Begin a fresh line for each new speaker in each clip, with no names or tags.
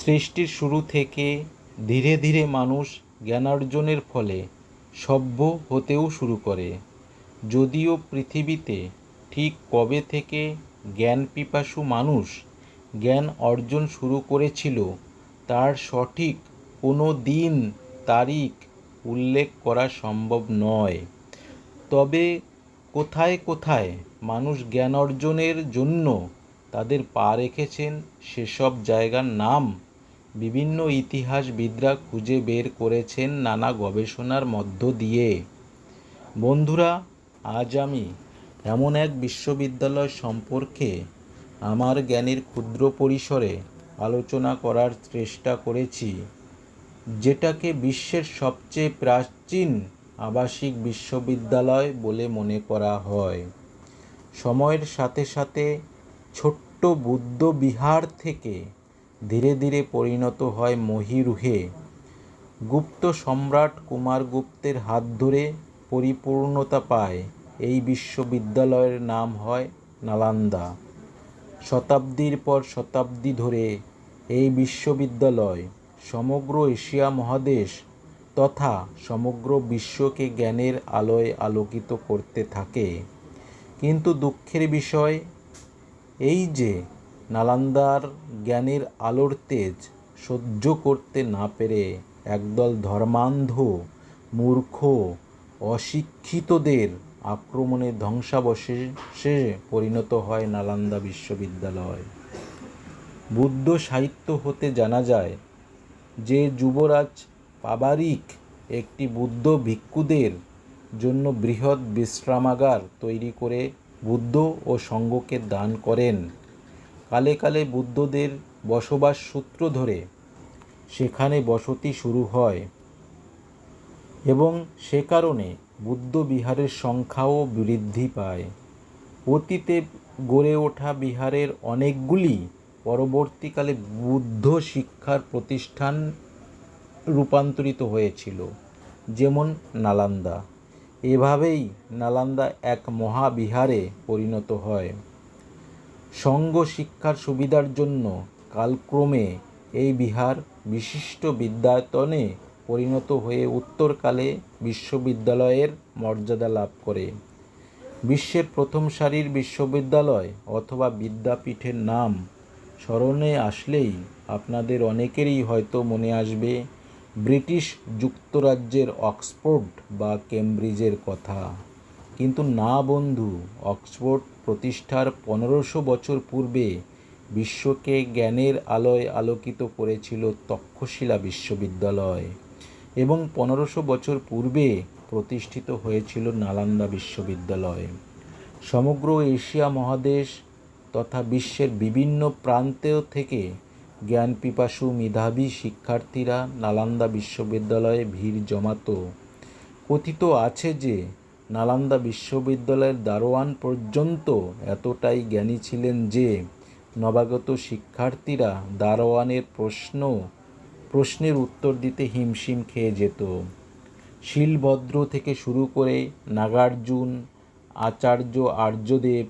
সৃষ্টির শুরু থেকে ধীরে ধীরে মানুষ জ্ঞানার্জনের ফলে সভ্য হতেও শুরু করে। যদিও পৃথিবীতে ঠিক কবে থেকে জ্ঞানপিপাসু মানুষ জ্ঞান অর্জন শুরু করেছিল, তার সঠিক কোনো দিন তারিখ উল্লেখ করা সম্ভব নয়। তবে কোথায় কোথায় মানুষ জ্ঞান অর্জনের জন্য তাদের পা রেখেছেন সেসব জায়গার নাম। বিভিন্ন ইতিহাসবিদরা খুঁজে বের করেছেন নানা গবেষণার মধ্য দিয়ে। বন্ধুরা, আজ আমি এমন এক বিশ্ববিদ্যালয় সম্পর্কে আমার জ্ঞানের ক্ষুদ্র পরিসরে আলোচনা করার চেষ্টা করেছি, যেটাকে বিশ্বের সবচেয়ে প্রাচীন আবাসিক বিশ্ববিদ্যালয় বলে মনে করা হয়। সময়ের সাথে সাথে ছোট্ট বুদ্ধ বিহার থেকে ধীরে ধীরে পরিণত হয় মহিরুহে। গুপ্ত সম্রাট কুমারগুপ্তের হাত ধরে পরিপূর্ণতা পায়। এই বিশ্ববিদ্যালয়ের নাম হয় নালান্দা। শতাব্দীর পর শতাব্দী ধরে এই বিশ্ববিদ্যালয় সমগ্র এশিয়া মহাদেশ তথা সমগ্র বিশ্বকে জ্ঞানের আলোয় আলোকিত করতে থাকে। কিন্তু দুঃখের বিষয় এই যে নালান্দার জ্ঞানের আলোর তেজ সহ্য করতে না পেরে একদল ধর্মান্ধ, মূর্খ, অশিক্ষিতদের আক্রমণে ধ্বংসাবশেষে পরিণত হয় নালান্দা বিশ্ববিদ্যালয়। বুদ্ধ সাহিত্য হতে জানা যায় যে যুবরাজ পাবারিক একটি বুদ্ধ ভিক্ষুদের জন্য বৃহৎ বিশ্রামাগার তৈরি করে বুদ্ধ ও সঙ্ঘকে দান করেন। কালে কালে বুদ্ধদের বসবাস সূত্র ধরে সেখানে বসতি শুরু হয় এবং সে কারণে বুদ্ধ বিহারের সংখ্যাও বৃদ্ধি পায়। অতীতে গড়ে ওঠা বিহারের অনেকগুলি পরবর্তীকালে বুদ্ধ শিক্ষার প্রতিষ্ঠান রূপান্তরিত হয়েছিল, যেমন নালান্দা। এভাবেই নালান্দা এক মহাবিহারে পরিণত হয়। সঙ্গ শিক্ষার সুবিধার জন্য কালক্রমে এই বিহার বিশিষ্ট বিদ্যায়তনে পরিণত হয়ে উত্তরকালে বিশ্ববিদ্যালয়ের মর্যাদা লাভ করে। বিশ্বের প্রথম সারির বিশ্ববিদ্যালয় অথবা বিদ্যাপীঠের নাম স্মরণে আসলেই আপনাদের অনেকেরই হয়তো মনে আসবে ব্রিটিশ যুক্তরাজ্যের অক্সফোর্ড বা কেমব্রিজের কথা। কিন্তু না বন্ধু, অক্সফোর্ড প্রতিষ্ঠার পনেরোশো বছর পূর্বে বিশ্বকে জ্ঞানের আলোয় আলোকিত করেছিল তক্ষশিলা বিশ্ববিদ্যালয় এবং পনেরোশো বছর পূর্বে প্রতিষ্ঠিত হয়েছিল নালান্দা বিশ্ববিদ্যালয়। সমগ্র এশিয়া মহাদেশ তথা বিশ্বের বিভিন্ন প্রান্তেও থেকে জ্ঞান পিপাসু মেধাবী শিক্ষার্থীরা নালান্দা বিশ্ববিদ্যালয়ে ভিড় জমাত। কথিত আছে যে, নালান্দা বিশ্ববিদ্যালয়ের দারোয়ান পর্যন্ত এতটাই জ্ঞানী ছিলেন যে, নবাগত শিক্ষার্থীরা দারোয়ানের প্রশ্ন, প্রশ্নের উত্তর দিতে হিমশিম খেয়ে যেত। শিলভদ্র থেকে শুরু করে নাগার্জুন, আচার্য আর্যদেব,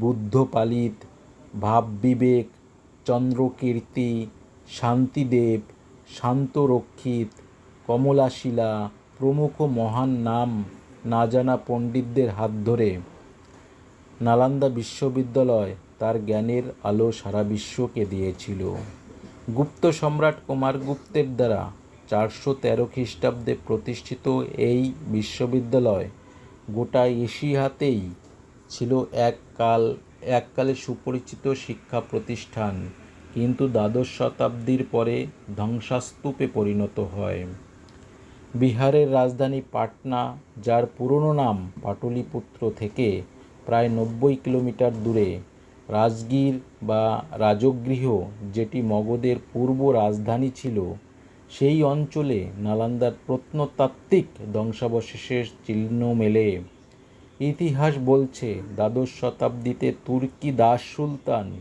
বুদ্ধপালিত, ভাববিবেক চন্দ্রকীর্তি, শান্তিদেব, শান্তরক্ষিত, কমলাশিলা, প্রমুখ মহান নাম না জানা পণ্ডিতদের হাত ধরে। নালান্দা বিশ্ববিদ্যালয় তার জ্ঞানের আলো সারা বিশ্বকে দিয়েছিল। গুপ্ত সম্রাট কুমারগুপ্তের দ্বারা চারশো তেরো খ্রিস্টাব্দে প্রতিষ্ঠিত এই বিশ্ববিদ্যালয় গোটা এশিয়াতেই ছিল এক কাল এককালে সুপরিচিত শিক্ষা প্রতিষ্ঠান, কিন্তু দ্বাদশ শতাব্দীর পরে ধ্বংসাস্তূপে পরিণত হয়। বিহারের রাজধানী পাটনা, যার পুরনো নাম পাটলিপুত্র থেকে প্রায় নব্বই কিলোমিটার দূরে, রাজগীর বা রাজগৃহ যেটি মগধের পূর্ব রাজধানী ছিল, সেই অঞ্চলে নালান্দার প্রত্নতাত্ত্বিক ধ্বংসাবশেষের চিহ্ন মেলে। ইতিহাস বলছে, দ্বাদশ শতাব্দীতে তুর্কি দাস সুলতান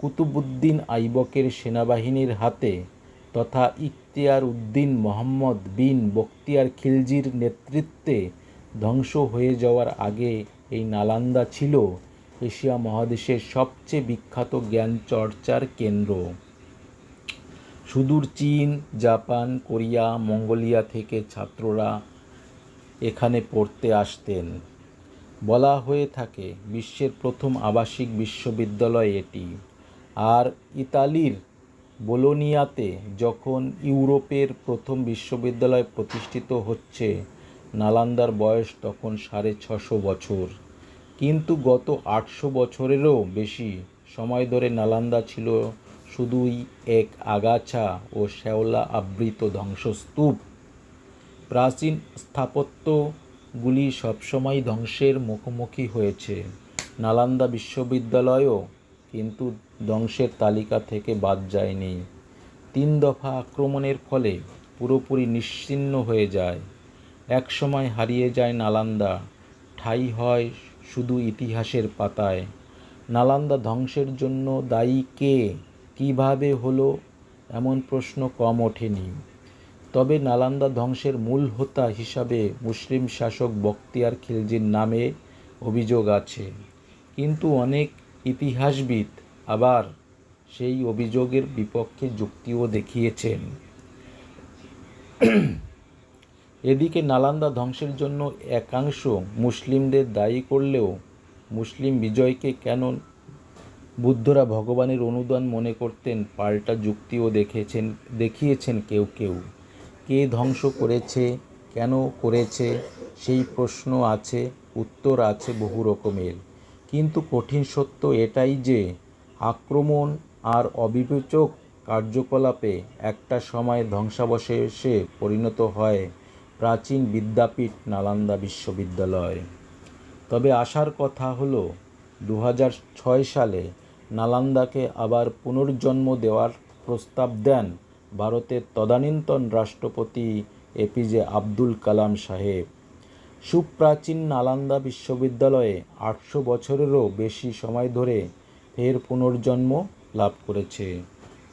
কুতুবুদ্দিন আইবকের সেনাবাহিনীর হাতে তথা ইখতিয়ার উদ্দিন মোহাম্মদ বিন বখতিয়ার খিলজির নেতৃত্বে ধ্বংস হয়ে যাওয়ার আগে এই নালান্দা ছিল এশিয়া মহাদেশের সবচেয়ে বিখ্যাত জ্ঞান চর্চার কেন্দ্র। সুদূর চীন, জাপান, কোরিয়া, মঙ্গোলিয়া থেকে ছাত্ররা এখানে পড়তে আসতেন। বলা হয়ে থাকে, বিশ্বের প্রথম আবাসিক বিশ্ববিদ্যালয় এটি। আর ইতালির বোলোনিয়াতে যখন ইউরোপের প্রথম বিশ্ববিদ্যালয় প্রতিষ্ঠিত হচ্ছে, নালান্দার বয়স তখন সাড়ে ছশো বছর। কিন্তু গত আটশো বছরেরও বেশি সময় ধরে নালান্দা ছিল শুধুই এক আগাছা ও শ্যাওলা আবৃত ধ্বংসস্তূপ। প্রাচীন স্থাপত্যগুলি সবসময় ধ্বংসের মুখোমুখি হয়েছে। নালান্দা বিশ্ববিদ্যালয়ও কিন্তু ধ্বংসের তালিকা থেকে বাদ যায়নি। তিন দফা আক্রমণের ফলে পুরোপুরি নিশ্চিহ্ন হয়ে যায়। একসময় হারিয়ে যায় নালান্দা, ঠাঁই হয় শুধু ইতিহাসের পাতায়। নালান্দা ধ্বংসের জন্য দায়ী কে, কীভাবে হলো, এমন প্রশ্ন কম ওঠেনি। তবে নালান্দা ধ্বংসের মূল হোতা হিসাবে মুসলিম শাসক বখতিয়ার খিলজির নামে অভিযোগ আছে। কিন্তু অনেক ইতিহাসবিদ আবার সেই অভিযোগের বিপক্ষে যুক্তিও দেখিয়েছেন। এদিকে নালান্দা ধ্বংসের জন্য একাংশ মুসলিমদের দায়ী করলেও মুসলিম বিজয়কে কেন বুদ্ধরা ভগবানের অনুদান মনে করতেন পাল্টা যুক্তিও দেখেছেন, দেখিয়েছেন কেউ কেউ। কে ধ্বংস করেছে, কেন করেছে, সেই প্রশ্ন আছে, উত্তর আছে বহু রকমের। কিন্তু কঠিন সত্য এটাই যে, আক্রমণ আর অবিবেচক কার্যকলাপে একটা সময় ধ্বংসাবশেষে পরিণত হয় প্রাচীন বিদ্যাপীঠ নালান্দা বিশ্ববিদ্যালয়। তবে আসার কথা হলো দু সালে নালান্দাকে আবার পুনর্জন্ম দেওয়ার প্রস্তাব দেন ভারতের তদানীন্তন রাষ্ট্রপতি এপিজে আব্দুল কালাম সাহেব। সুপ্রাচীন নালান্দা বিশ্ববিদ্যালয়ে আটশো বছরেরও বেশি সময় ধরে ফের পুনর্জন্ম লাভ করেছে।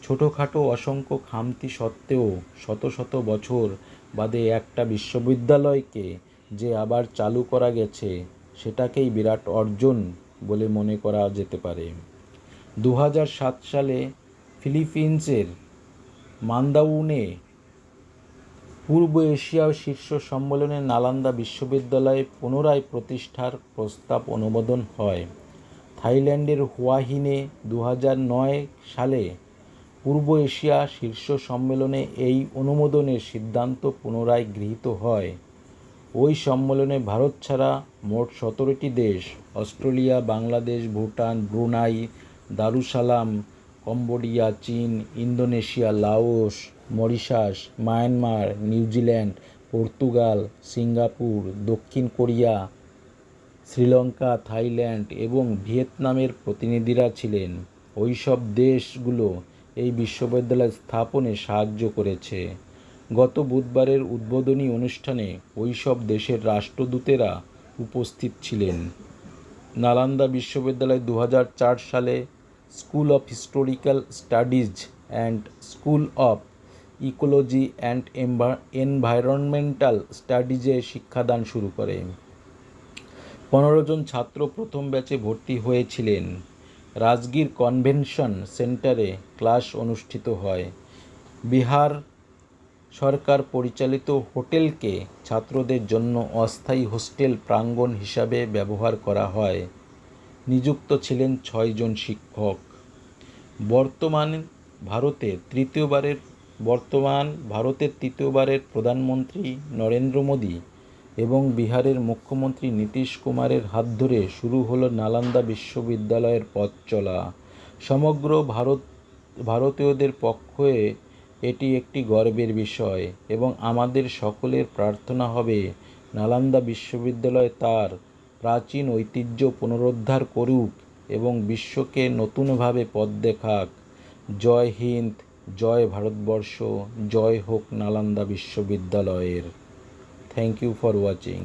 ছোটোখাটো অসংখ্য খামতি সত্ত্বেও শত শত বছর বাদে একটা বিশ্ববিদ্যালয়কে যে আবার চালু করা গেছে, সেটাকেই বিরাট অর্জন বলে মনে করা যেতে পারে। দু সালে ফিলিপিন্সের মান্দাউনে, পূর্ব এশিয়া শীর্ষ সম্মেলনে নালান্দা বিশ্ববিদ্যালয়ে পুনরায় প্রতিষ্ঠার প্রস্তাব অনুমোদন হয়। থাইল্যান্ডের হুয়াহিনে দু সালে পূর্ব এশিয়া শীর্ষ সম্মেলনে এই অনুমোদনের সিদ্ধান্ত পুনরায় গৃহীত হয়। ওই সম্মেলনে ভারত ছাড়া মোট সতেরোটি দেশ, Australia, Bangladesh, Bhutan, Brunei, Darussalam Cambodia, চীন, Indonesia, Laos, Mauritius, Myanmar New Zealand Portugal, Singapore, দক্ষিণ কোরিয়া, শ্রীলঙ্কা, থাইল্যান্ড এবং ভিয়েতনামের প্রতিনিধিরা ছিলেন। ওই সব দেশগুলো এই বিশ্ববিদ্যালয় স্থাপনে সাহায্য করেছে। গত বুধবারের উদ্বোধনী অনুষ্ঠানে ওই সব দেশের রাষ্ট্রদূতেরা উপস্থিত ছিলেন। নালান্দা বিশ্ববিদ্যালয় দু হাজার চার সালে school of historical studies and school of ecology and environmental স্টাডিজে শিক্ষাদান শুরু করে। পনেরো জন ছাত্র প্রথম ব্যাচে ভর্তি হয়েছিলেন। রাজগীর কনভেনশন সেন্টারে ক্লাস অনুষ্ঠিত হয়। বিহার সরকার পরিচালিত হোটেলকে ছাত্রদের জন্য অস্থায়ী হোস্টেল প্রাঙ্গণ হিসাবে ব্যবহার করা হয়। নিযুক্ত ছিলেন ছয়জন শিক্ষক। বর্তমান ভারতের তৃতীয়বারের, বর্তমান ভারতের তৃতীয়বারের প্রধানমন্ত্রী নরেন্দ্র মোদী এবং বিহারের মুখ্যমন্ত্রী নীতিশ কুমারের হাত ধরে শুরু হলো নালন্দা বিশ্ববিদ্যালয়ের পথ চলা। সমগ্র ভারত, ভারতীয়দের পক্ষে এটি একটি গর্বের বিষয় এবং আমাদের সকলের প্রার্থনা হবে, নালন্দা বিশ্ববিদ্যালয় তার প্রাচীন ঐতিহ্য পুনরুদ্ধার করুক এবং বিশ্বকে নতুনভাবে পথ দেখাক। জয় হিন্দ, জয় ভারতবর্ষ, জয় হোক নালন্দা বিশ্ববিদ্যালয়ের। Thank you for watching